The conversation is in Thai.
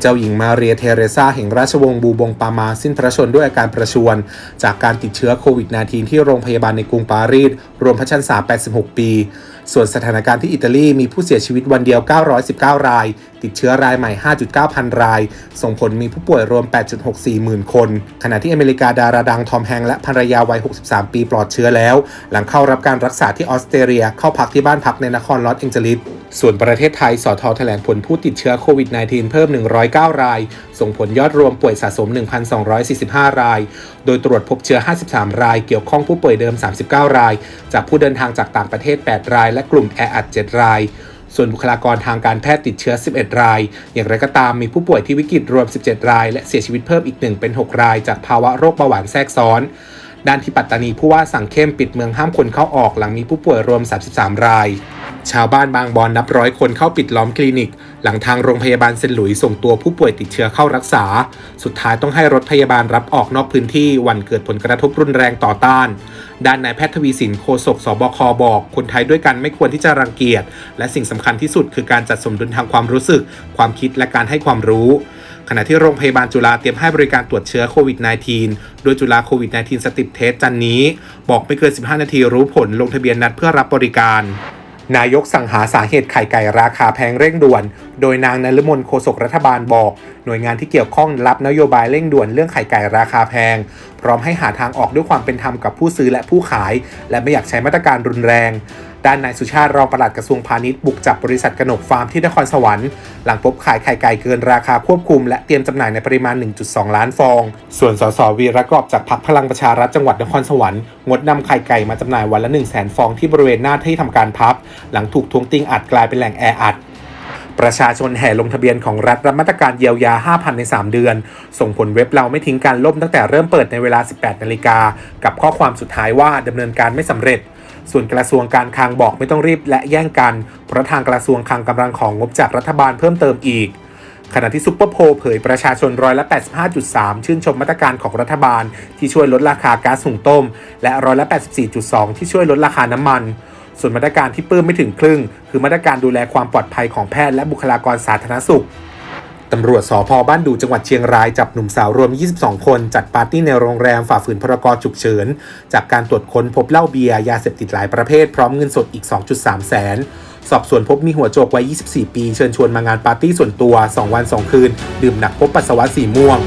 เจ้าหญิงมาเรียเทเรซาแห่งราชวงศ์บูบงปามาสิ้นพระชนด้วยอาการประชวรจากการติดเชื้อโควิด -19 ที่โรงพยาบาลในกรุงปารีสรวมพระชนษา 86 ปี ส่วนสถานการณ์ที่อิตาลีมีผู้เสียชีวิตวันเดียว 919 ราย ติดเชื้อรายใหม่ 5.9 พันราย ส่งผลมีผู้ป่วยรวม 8.64 หมื่นคน ขณะที่อเมริกาดาราดังทอมแฮงและภรรยาวัย 63 ปีปลอดเชื้อแล้ว หลังเข้ารับการรักษาที่ออสเตรเลียเข้าพักที่บ้านพักในนครลอสแองเจลิส ส่วนประเทศไทย สทแถลงผลผู้ติดเชื้อโควิด -19 เพิ่ม 109 ราย ส่งผลยอดรวมป่วยสะสม 1,245 ราย โดยตรวจพบเชื้อ 53 ราย เกี่ยวข้องผู้ป่วยเดิม 39 ราย จากผู้เดินทางจากต่างประเทศ 8 ราย และกลุ่มแออัด 7 ราย ส่วนบุคลากรทางการแพทย์ติดเชื้อ 11 ราย อย่างไรก็ตามมีผู้ป่วยที่วิกฤตรวม 17 ราย และเสียชีวิตเพิ่มอีกหนึ่งเป็น 6 ราย จากภาวะโรคเบาหวานแทรกซ้อนด้านที่ปัตตานีผู้ว่าสั่งเข้มปิดเมืองห้ามคนเข้าออกหลังมีผู้ป่วยรวม 33 ราย ชาวบ้านบางบอนนับร้อยคนเข้าปิดล้อมคลินิก หลังทางโรงพยาบาลเซนหลุยส่งตัวผู้ป่วยติดเชื้อเข้ารักษา สุดท้ายต้องให้รถพยาบาลรับออกนอกพื้นที่วันเกิดผลกระทบรุนแรงต่อต้าน ด้านนายแพทย์ทวีสินโฆษกสบคบอก คนไทยด้วยกันไม่ควรที่จะรังเกียจ และสิ่งสำคัญที่สุดคือการจัดสมดุลทางความรู้สึก ความคิดและการให้ความรู้ขณะที่โรงพยาบาลจุฬาเตรียมให้บริการตรวจเชื้อโควิด -19 โดยจุฬาโควิด -19 สติปเทสจันนี้ บอกไม่เกิน 15 นาทีรู้ผลลงทะเบียนนัดเพื่อรับบริการ นายกสั่งหาสาเหตุไข่ไก่ราคาแพงเร่งด่วน โดยนางนฤมลโฆษกรัฐบาลบอก หน่วยงานที่เกี่ยวข้องรับนโยบายเร่งด่วนเรื่องไข่ไก่ราคาแพง พร้อมให้หาทางออกด้วยความเป็นธรรมกับผู้ซื้อและผู้ขาย และไม่อยากใช้มาตรการรุนแรง ด้านนายสุชาติรองปลัดกระทรวงพาณิชย์บุกจับบริษัทกนกฟาร์มที่นครสวรรค์หลังพบขายไข่ไก่เกินราคาควบคุม และเตรียมจำหน่ายในปริมาณ 1.2 ล้านฟอง ส่วนสสวีระกอบจากพรรคพลังประชารัฐจังหวัดนครสวรรค์งดนำไข่ไก่มาจำหน่ายวันละ 1 0 0 0 0แฟองที่บริเวณหน้าที่ทำการพับ หลังถูกทวงติงอัดกลายเป็นแหล่งแออัดประชาชนแห่ลงทะเบียนของรัฐรับมาตรการเยียวยา 5,000 ใน 3 เดือน ส่งผลเว็บเราไม่ทิ้งการล่มตั้งแต่เริ่มเปิดในเวลา 18 นาฬิกา กับข้อความสุดท้ายว่าดำเนินการไม่สำเร็จ ส่วนกระทรวงการคลังบอกไม่ต้องรีบและแย่งกัน เพราะทางกระทรวงคลังกำลังของงบจากรัฐบาลเพิ่มเติมอีก ขณะที่ซุปเปอร์โพลเผยประชาชนร้อยละ 85.3 ชื่นชมมาตรการของรัฐบาล ที่ช่วยลดราคาก๊าซหุงต้ม และร้อยละ 84.2 ที่ช่วยลดราคาน้ำมันส่วนมาตรการที่ปื้มไม่ถึงครึ่ง คือมาตรการดูแลความปลอดภัยของแพทย์และบุคลากรสาธารณสุข ตำรวจสพบ้านดูจังหวัดเชียงรายจับหนุ่มสาวรวม 22 คนจัดปาร์ตี้ในโรงแรมฝ่าฝืนพรกฉุกเฉิน จากการตรวจค้นพบเหล้าเบียร์ยาเสพติดหลายประเภทพร้อมเงินสดอีก 2.3 แสน สอบสวนพบมีหัวโจกวัย 24 ปี เชิญชวนมางานปาร์ตี้ส่วนตัว 2 วัน 2 คืน ดื่มหนักพบปัสสาวะสีม่วง